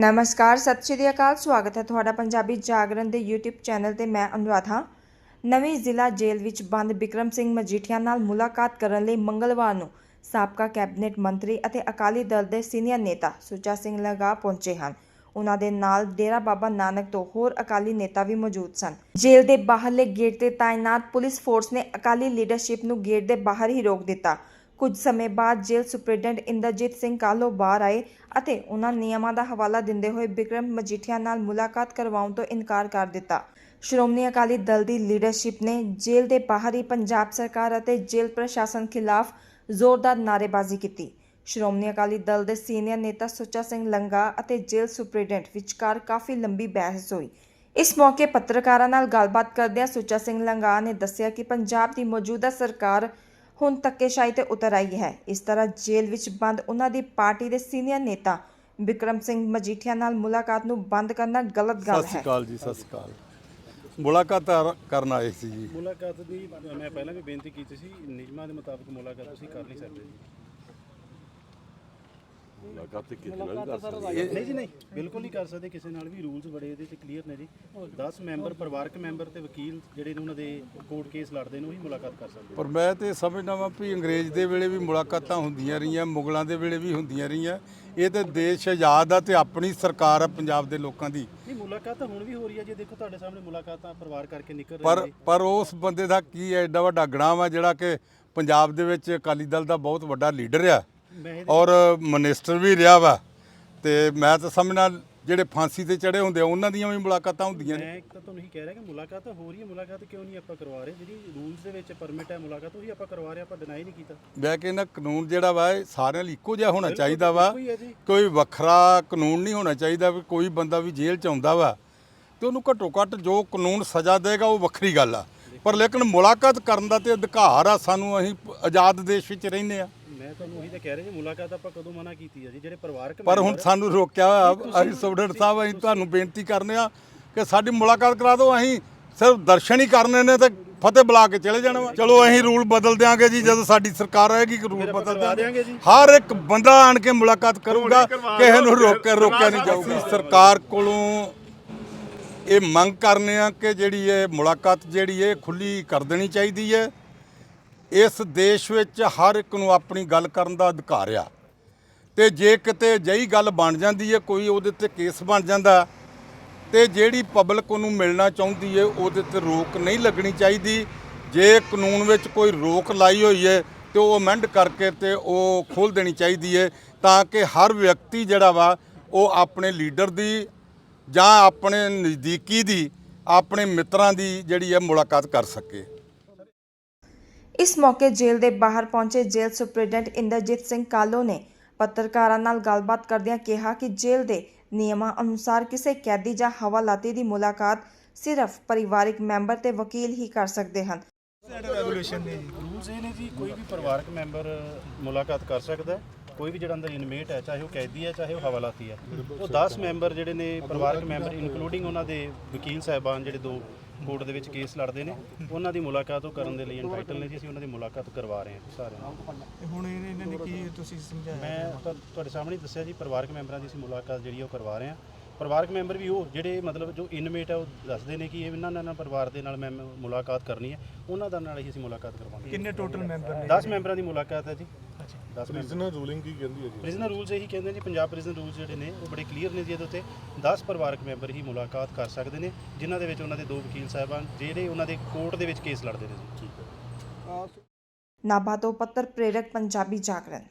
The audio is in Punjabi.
ਨਮਸਕਾਰ, ਸਤਿ ਸ਼੍ਰੀ ਅਕਾਲ, ਸਵਾਗਤ ਹੈ ਤੁਹਾਡਾ ਪੰਜਾਬੀ ਜਾਗਰਣ ਦੇ YouTube ਚੈਨਲ ਤੇ ਮੈਂ ਅਨੁਰਾਧਾ ਨਵੀਂ ਜ਼ਿਲ੍ਹਾ ਜੇਲ੍ਹ ਵਿੱਚ ਬੰਦ ਬਿਕਰਮ ਸਿੰਘ ਮਜੀਠੀਆ ਨਾਲ ਮੁਲਾਕਾਤ ਕਰਨ ਲਈ ਮੰਗਲਵਾਰ ਨੂੰ ਸਾਬਕਾ ਕੈਬਨਿਟ ਮੰਤਰੀ ਅਤੇ ਅਕਾਲੀ ਦਲ ਦੇ ਸੀਨੀਅਰ ਨੇਤਾ ਸੁੱਚਾ ਸਿੰਘ ਲਗਾ ਪਹੁੰਚੇ ਹਨ। ਉਹਨਾਂ ਦੇ ਨਾਲ ਡੇਰਾ ਬਾਬਾ ਨਾਨਕ ਤੋਂ ਹੋਰ ਅਕਾਲੀ ਨੇਤਾ ਵੀ ਮੌਜੂਦ ਸਨ। ਜੇਲ੍ਹ ਦੇ ਬਾਹਰਲੇ ਗੇਟ ਤੇ ਤਾਇਨਾਤ ਪੁਲਿਸ ਫੋਰਸ ਨੇ ਅਕਾਲੀ ਲੀਡਰਸ਼ਿਪ ਨੂੰ ਗੇਟ ਦੇ ਬਾਹਰ ਹੀ ਰੋਕ ਦਿੱਤਾ। ਕੁਝ ਸਮੇਂ ਬਾਅਦ ਜੇਲ੍ਹ ਸੁਪਰਡੈਂਟ ਇੰਦਰਜੀਤ ਸਿੰਘ ਕਾਲੋ ਬਾਹਰ ਆਏ ਅਤੇ ਉਹਨਾਂ ਨਿਯਮਾਂ ਦਾ ਹਵਾਲਾ ਦਿੰਦੇ ਹੋਏ ਬਿਕਰਮ ਮਜੀਠੀਆ ਨਾਲ ਮੁਲਾਕਾਤ ਕਰਵਾਉਣ ਤੋਂ ਇਨਕਾਰ ਕਰ ਦਿੱਤਾ। ਸ਼੍ਰੋਮਣੀ ਅਕਾਲੀ ਦਲ ਦੀ ਲੀਡਰਸ਼ਿਪ ਨੇ ਜੇਲ੍ਹ ਦੇ ਬਾਹਰ ਹੀ ਪੰਜਾਬ ਸਰਕਾਰ ਅਤੇ ਜੇਲ੍ਹ ਪ੍ਰਸ਼ਾਸਨ ਖਿਲਾਫ ਜ਼ੋਰਦਾਰ ਨਾਅਰੇਬਾਜ਼ੀ ਕੀਤੀ। ਸ਼੍ਰੋਮਣੀ ਅਕਾਲੀ ਦਲ ਦੇ ਸੀਨੀਅਰ ਨੇਤਾ ਸੁੱਚਾ ਸਿੰਘ ਲੰਗਾ ਅਤੇ ਜੇਲ੍ਹ ਸੁਪਰਡੈਂਟ ਵਿਚਕਾਰ ਕਾਫੀ ਲੰਬੀ ਬਹਿਸ ਹੋਈ। ਇਸ ਮੌਕੇ ਪੱਤਰਕਾਰਾਂ ਨਾਲ ਗੱਲਬਾਤ ਕਰਦਿਆਂ ਸੁੱਚਾ ਸਿੰਘ ਲੰਗਾ ਨੇ ਦੱਸਿਆ ਕਿ ਪੰਜਾਬ ਦੀ ਮੌਜੂਦਾ ਸਰਕਾਰ ਹੁਣ ਧੱਕੇਸ਼ਾਹੀ ਤੇ ਉਤਰ ਆਈ ਹੈ। ਇਸ ਤਰ੍ਹਾਂ ਜੇਲ੍ਹ ਵਿੱਚ ਬੰਦ ਉਹਨਾਂ ਦੀ ਪਾਰਟੀ ਦੇ ਸੀਨੀਅਰ ਨੇਤਾ ਵਿਕਰਮ ਸਿੰਘ ਮਜੀਠੀਆ ਨਾਲ ਮੁਲਾਕਾਤ ਨੂੰ ਬੰਦ ਕਰਨਾ ਗਲਤ ਗੱਲ ਸਤਿ ਸ਼੍ਰੀ ਹੈ ਅਕਾਲ ਜੀ ਸਤਿ ਸ਼੍ਰੀ ਅਕਾਲ। ਮੁਲਾਕਾਤ ਕਰ- ਕਰਨ ਆਏ ਸੀ ਜੀ। ਮੁਲਾਕਾਤ ਦੀ ਮੈਂ ਪਹਿਲਾਂ ਵੀ ਬੇਨਤੀ ਕੀਤੀ ਸੀ ਨਿਯਮਾਂ ਦੇ ਮੁਤਾਬਕ ਮੁਲਾਕਾਤ ਤੁਸੀਂ ਕਰ ਨਹੀਂ ਸਕਦੇ। ਜੀ ਮੁਲਾਕਾਤ ਤੇ ਕਿਸੇ ਨਾਲ ਕਰ ਸਕਦੇ ਨਹੀਂ ਜੀ ਨਹੀਂ ਬਿਲਕੁਲ ਨਹੀਂ ਕਰ ਸਕਦੇ ਕਿਸੇ ਨਾਲ ਵੀ ਰੂਲਸ ਬੜੇ ਇਹਦੇ ਤੇ ਕਲੀਅਰ ਨੇ ਜੀ। 10 ਮੈਂਬਰ ਪਰਿਵਾਰਕ ਮੈਂਬਰ ਤੇ ਵਕੀਲ ਜਿਹੜੇ ਨੇ ਉਹਨਾਂ ਦੇ ਕੋਰਟ ਕੇਸ ਲੜਦੇ ਨੇ ਉਹੀ ਮੁਲਾਕਾਤ ਕਰ ਸਕਦੇ ਪਰ ਮੈਂ ਤੇ ਸਮਝਦਾ ਵਾਂ ਵੀ ਅੰਗਰੇਜ਼ ਦੇ ਵੇਲੇ ਵੀ ਮੁਲਾਕਾਤਾਂ ਹੁੰਦੀਆਂ ਰਹੀਆਂ ਮੁਗਲਾਂ ਦੇ ਵੇਲੇ ਵੀ ਹੁੰਦੀਆਂ ਰਹੀਆਂ। ਇਹ ਤੇ ਦੇਸ਼ ਆਜ਼ਾਦ ਆ ਤੇ ਆਪਣੀ ਸਰਕਾਰ ਆ ਪੰਜਾਬ ਦੇ ਲੋਕਾਂ ਦੀ। ਨਹੀਂ ਮੁਲਾਕਾਤ ਤਾਂ ਹੁਣ ਵੀ ਹੋ ਰਹੀ ਹੈ ਜੀ ਦੇਖੋ ਤੁਹਾਡੇ ਸਾਹਮਣੇ ਮੁਲਾਕਾਤਾਂ ਪਰਿਵਾਰ ਕਰਕੇ ਨਿਕਲ ਰਹੀ ਪਰ ਪਰ ਉਸ ਬੰਦੇ ਦਾ ਕੀ ਹੈ ਐਡਾ ਵੱਡਾ ਗਣਾ ਵਾ ਜਿਹੜਾ ਕਿ ਪੰਜਾਬ ਦੇ ਵਿੱਚ ਅਕਾਲੀ ਦਲ ਦਾ ਬਹੁਤ ਵੱਡਾ ਲੀਡਰ ਆ। ਔਰ ਮਿਨਿਸਟਰ ਵੀ ਰਿਹਾ ਵਾ ਤੇ ਮੈਂ ਤਾਂ ਸਮਝਣਾ ਜਿਹੜੇ ਫਾਂਸੀ ਤੇ ਚੜੇ ਹੁੰਦੇ ਆ ਉਹਨਾਂ ਦੀਆਂ ਵੀ ਮੁਲਾਕਾਤਾਂ ਹੁੰਦੀਆਂ ਨੇ। ਮੈਂ ਤਾਂ ਤੁਹਾਨੂੰ ਇਹੀ ਕਹਿ ਰਿਹਾ ਕਿ ਮੁਲਾਕਾਤ ਤਾਂ ਹੋ ਰਹੀ ਹੈ ਮੁਲਾਕਾਤ ਕਿਉਂ ਨਹੀਂ ਆਪਾਂ ਕਰਵਾ ਰਹੇ? ਜਿਹੜੀ ਰੂਲਸ ਦੇ ਵਿੱਚ ਪਰਮਿਟ ਹੈ ਮੁਲਾਕਾਤ ਉਹੀ ਆਪਾਂ ਕਰਵਾ ਰਹੇ ਆਪਾਂ ਡਿਨਾਈ ਨਹੀਂ ਕੀਤਾ। ਮੈਂ ਕਹਿੰਦਾ ਕਾਨੂੰਨ ਜਿਹੜਾ ਵਾ ਇਹ ਸਾਰਿਆਂ ਲਈ ਇੱਕੋ ਜਿਹਾ ਹੋਣਾ ਚਾਹੀਦਾ ਵਾ। ਹੀ ਹੈ ਕੋਈ ਵੱਖਰਾ ਕਾਨੂੰਨ ਨਹੀਂ ਹੋਣਾ ਚਾਹੀਦਾ ਵੀ ਕੋਈ ਬੰਦਾ ਵੀ ਜੇਲ੍ਹ ਚ ਆਉਂਦਾ ਵਾ ਤੇ ਉਹਨੂੰ ਘੱਟੋ ਘੱਟ ਜੋ ਕਾਨੂੰਨ ਸਜ਼ਾ ਦੇਗਾ ਉਹ ਵੱਖਰੀ ਗੱਲ ਆ। ਪਰ ਲੇਕਿਨ ਮੁਲਾਕਾਤ ਕਰਨ ਦਾ ਤੇ ਅਧਿਕਾਰ ਆ ਸਾਨੂੰ ਅਸੀਂ ਆਜ਼ਾਦ ਦੇਸ਼ ਵਿੱਚ ਰਹਿੰਦੇ ਆ। ਮੈਂ ਤੁਹਾਨੂੰ ਉਹੀ ਤਾਂ ਕਹਿ ਰਿਹਾ ਜੀ ਮੁਲਾਕਾਤ ਆਪਾਂ ਕਦੋਂ ਮਨਾ ਕੀਤੀ ਹੈ ਜੀ? ਜਿਹੜੇ ਪਰਿਵਾਰਕ ਪਰ ਹੁਣ ਸਾਨੂੰ ਰੋਕਿਆ ਹੋਇਆ ਅਸੀਂ ਸੁਬਡਰ ਸਾਹਿਬ ਅਸੀਂ ਤੁਹਾਨੂੰ ਬੇਨਤੀ ਕਰਨੇ ਆ ਕਿ ਸਾਡੀ ਮੁਲਾਕਾਤ ਕਰਾ ਦਿਓ ਅਸੀਂ ਸਿਰਫ ਦਰਸ਼ਨ ਹੀ ਕਰਨੇ ਨੇ ਤੇ ਫਤਿਹ ਬੁਲਾ ਕੇ ਚਲੇ ਜਾਣਾ ਵਾ। ਚਲੋ ਅਸੀਂ ਰੂਲ ਬਦਲ ਦਿਆਂਗੇ ਜੀ ਜਦੋਂ ਸਾਡੀ ਸਰਕਾਰ ਆਏਗੀ ਰੂਲ ਬਦਲ ਦਿਆਂਗੇ। ਦਿਆਂਗੇ ਜੀ। ਹਰ ਇੱਕ ਬੰਦਾ ਆਣ ਕੇ ਮੁਲਾਕਾਤ ਕਰੂਗਾ ਕਿਸੇ ਨੂੰ ਰੋਕ ਕੇ ਰੋਕਿਆ ਨਹੀਂ ਜਾਊਗਾ। ਸਰਕਾਰ ਕੋਲੋਂ ਇਹ ਮੰਗ ਕਰਨੇ ਆ ਕਿ ਜਿਹੜੀ ਇਹ ਮੁਲਾਕਾਤ ਜਿਹੜੀ ਇਹ ਖੁੱਲੀ ਕਰ ਦੇਣੀ ਚਾਹੀਦੀ ਹੈ। ਇਸ ਦੇਸ਼ ਵਿੱਚ ਹਰ ਇੱਕ ਨੂੰ ਆਪਣੀ ਗੱਲ ਕਰਨ ਦਾ ਅਧਿਕਾਰ ਆ। ਤੇ ਜੇ ਕਿਤੇ ਜਈ ਗੱਲ ਬਣ ਜਾਂਦੀ ਹੈ, ਕੋਈ ਉਹਦੇ ਤੇ ਕੇਸ ਬਣ ਜਾਂਦਾ, ਤੇ ਜਿਹੜੀ ਪਬਲਿਕ ਉਹਨੂੰ ਮਿਲਣਾ ਚਾਹੁੰਦੀ ਹੈ, ਉਹਦੇ ਤੇ ਰੋਕ ਨਹੀਂ ਲੱਗਣੀ ਚਾਹੀਦੀ। ਜੇ ਕਾਨੂੰਨ ਵਿੱਚ ਕੋਈ ਰੋਕ ਲਾਈ ਹੋਈ ਹੈ, ਤੇ ਉਹ ਅਮੈਂਡ ਕਰਕੇ ਤੇ ਉਹ ਖੋਲ ਦੇਣੀ ਚਾਹੀਦੀ ਹੈ, ਤਾਂ ਕਿ ਹਰ ਵਿਅਕਤੀ ਜਿਹੜਾ ਵਾ, ਉਹ ਆਪਣੇ ਲੀਡਰ ਦੀ ਜਾਂ ਆਪਣੇ ਨਜ਼ਦੀਕੀ ਦੀ, ਆਪਣੇ ਮਿੱਤਰਾਂ ਦੀ ਜਿਹੜੀ ਹੈ ਮੁਲਾਕਾਤ ਕਰ ਸਕੇ। ਇਸ ਮੌਕੇ ਜੇਲ੍ਹ ਦੇ ਬਾਹਰ ਪਹੁੰਚੇ ਜੇਲ੍ਹ ਸੁਪਰਡੈਂਟ ਇੰਦਰਜੀਤ ਸਿੰਘ ਕਾਲੋ ਨੇ ਪੱਤਰਕਾਰਾਂ ਨਾਲ ਗੱਲਬਾਤ ਕਰਦਿਆਂ ਕਿਹਾ ਕਿ ਜੇਲ੍ਹ ਦੇ ਨਿਯਮਾਂ ਅਨੁਸਾਰ ਕਿਸੇ ਕੈਦੀ ਜਾਂ ਹਵਾਲਾਤੀ ਦੀ ਮੁਲਾਕਾਤ ਸਿਰਫ ਪਰਿਵਾਰਕ ਮੈਂਬਰ ਤੇ ਵਕੀਲ ਹੀ ਕਰ ਸਕਦੇ ਹਨ। ਰੂਲਸ ਇਹ ਨੇ ਜੀ ਕੋਈ ਵੀ ਪਰਿਵਾਰਕ ਮੈਂਬਰ ਮੁਲਾਕਾਤ ਕਰ ਸਕਦਾ ਹੈ। ਕੋਈ ਵੀ ਜਿਹੜਾ ਅੰਦਰ ਇਨਮੇਟ ਹੈ ਚਾਹੇ ਉਹ ਕੈਦੀ ਹੈ ਚਾਹੇ ਉਹ ਹਵਾਲਾਤੀ ਹੈ। ਉਹ 10 ਮੈਂਬਰ ਜਿਹੜੇ ਨੇ ਪਰਿਵਾਰਕ ਮੈਂਬਰ ਇਨਕਲੂਡਿੰਗ ਉਹਨਾਂ ਦੇ ਵਕੀਲ ਸਾਹਿਬਾਨ ਜਿਹੜੇ ਦੋ ਕੋਰਟ ਦੇ ਵਿੱਚ ਕੇਸ ਲੜਦੇ ਨੇ। ਉਹਨਾਂ ਦੀ ਮੁਲਾਕਾਤ ਉਹ ਕਰਨ ਦੇ ਲਈ ਐਂਟਾਈਟਲ ਨੇ ਜੀ ਅਸੀਂ ਉਹਨਾਂ ਦੀ ਮੁਲਾਕਾਤ ਕਰਵਾ ਰਹੇ ਹਾਂ ਸਾਰਿਆਂ ਨੂੰ। ਹੁਣ ਇਹ- ਇਹਨਾਂ ਨੇ ਕੀ ਤੁਸੀਂ ਸਮਝਾਇਆ? ਮੈਂ ਤੁਹਾ- ਤੁਹਾਡੇ ਸਾਹਮਣੇ ਹੀ ਦੱਸਿਆ ਜੀ ਪਰਿਵਾਰਕ ਮੈਂਬਰਾਂ ਦੀ ਅਸੀਂ ਮੁਲਾਕਾਤ ਜਿਹੜੀ ਆ ਉਹ ਕਰਵਾ ਰਹੇ ਹਾਂ। ਪਰਿਵਾਰਕ ਮੈਂਬਰ ਵੀ ਉਹ ਜਿਹੜੇ ਮਤਲਬ ਜੋ ਇਨਮੇਟ ਹੈ ਉਹ ਦੱਸਦੇ ਨੇ ਕਿ ਇਹ ਇਹਨਾਂ ਨਾਲ ਪਰਿਵਾਰ ਦੇ ਨਾਲ ਮੈਂ ਮੁਲਾਕਾਤ ਕਰਨੀ ਹੈ। ਉਹਨਾਂ ਦਾ ਨਾਲ ਹੀ ਅਸੀਂ ਮੁਲਾਕਾਤ ਕਰਵਾਵਾਂਗੇ ਕਿੰਨੇ ਟੋਟਲ ਮੈਂਬਰ ਨੇ? 10 ਮੈਂਬਰਾਂ ਦੀ ਮੁਲਾਕਾਤ ਹੈ ਜੀ। 10 ਪ੍ਰਿਜ਼ਨਰ ਰੂਲਿੰਗ ਕੀ ਕਹਿੰਦੀ ਹੈ ਜੀ? ਪ੍ਰਿਜ਼ਨਰ ਰੂਲਸ ਇਹੀ ਕਹਿੰਦੇ ਨੇ ਪੰਜਾਬ ਪ੍ਰਿਜ਼ਨ ਰੂਲਸ ਜਿਹੜੇ ਨੇ ਉਹ ਬੜੇ ਕਲੀਅਰ ਨੇ ਜੀ ਇਹਦੇ ਉੱਤੇ। 10 ਪਰਿਵਾਰਕ ਮੈਂਬਰ ਹੀ ਮੁਲਾਕਾਤ ਕਰ ਸਕਦੇ ਨੇ ਜਿਨ੍ਹਾਂ ਦੇ ਵਿੱਚ ਉਹਨਾਂ ਦੇ ਦੋ ਵਕੀਲ ਸਾਹਿਬਾਨ ਜਿਹੜੇ ਉਹਨਾਂ ਦੇ ਕੋਰਟ ਦੇ ਵਿੱਚ ਕੇਸ ਲੜਦੇ ਨੇ ਜੀ। ਨਾਭਾ ਤੋਂ ਪੱਤਰ ਪ੍ਰੇਰਕ ਪੰਜਾਬੀ ਜਾਗਰਣ।